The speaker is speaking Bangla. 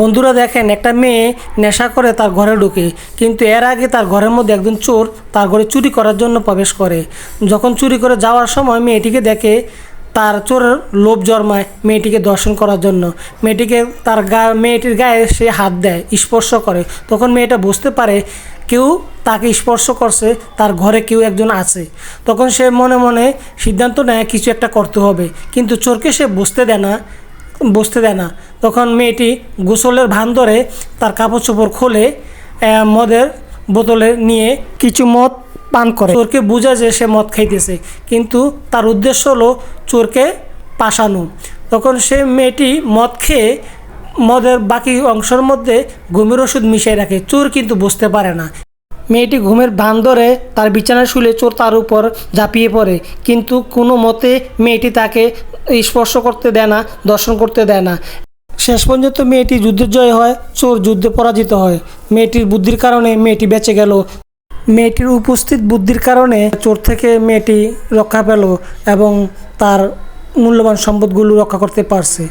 বন্ধুরা দেখেন, একটা মেয়ে নেশা করে তার ঘরে ঢুকে, কিন্তু এর আগে তার ঘরের মধ্যে একজন চোর তার ঘরে চুরি করার জন্য প্রবেশ করে। যখন চুরি করে যাওয়ার সময় মেয়েটিকে দেখে তার চোরের লোভ জন্মায় মেয়েটিকে দর্শন করার জন্য। মেয়েটিকে তার গা, মেয়েটির গায়ে সে হাত দেয়, স্পর্শ করে। তখন মেয়েটা বুঝতে পারে কেউ তাকে স্পর্শ করছে, তার ঘরে কেউ একজন আছে। তখন সে মনে মনে সিদ্ধান্ত নেয়, কিছু একটা করতে হবে। কিন্তু চোরকে সে বুঝতে দেয় না বসতে দেয় না। তখন মেয়েটি গোসলের ভান ধরে তার কাপড় চোপড় খুলে মদের বোতলে নিয়ে কিছু মদ পান করে। চোরকে বোঝা যে সে মদ খাইতেছে, কিন্তু তার উদ্দেশ্য হলো চোরকে পাশানো। তখন সে মেয়েটি মদ খেয়ে মদের বাকি অংশের মধ্যে ঘুমের ওষুধ মিশিয়ে রাখে। চোর কিন্তু বুঝতে পারে না। মেয়েটি ঘুমের ভান ধরে তার বিছানায় শুলে চোর তার উপর ঝাঁপিয়ে পড়ে। কিন্তু কোনো মতে মেয়েটি তাকে স্পর্শ করতে দেয় না, দর্শন করতে দেয় না। শেষ পর্যন্ত মেয়েটি যুদ্ধের জয় হয়, চোর যুদ্ধে পরাজিত হয়। মেয়েটির বুদ্ধির কারণে মেয়েটি বেঁচে গেল। মেয়েটির উপস্থিত বুদ্ধির কারণে চোর থেকে মেয়েটি রক্ষা পেল এবং তার মূল্যবান সম্পদগুলো রক্ষা করতে পারছে।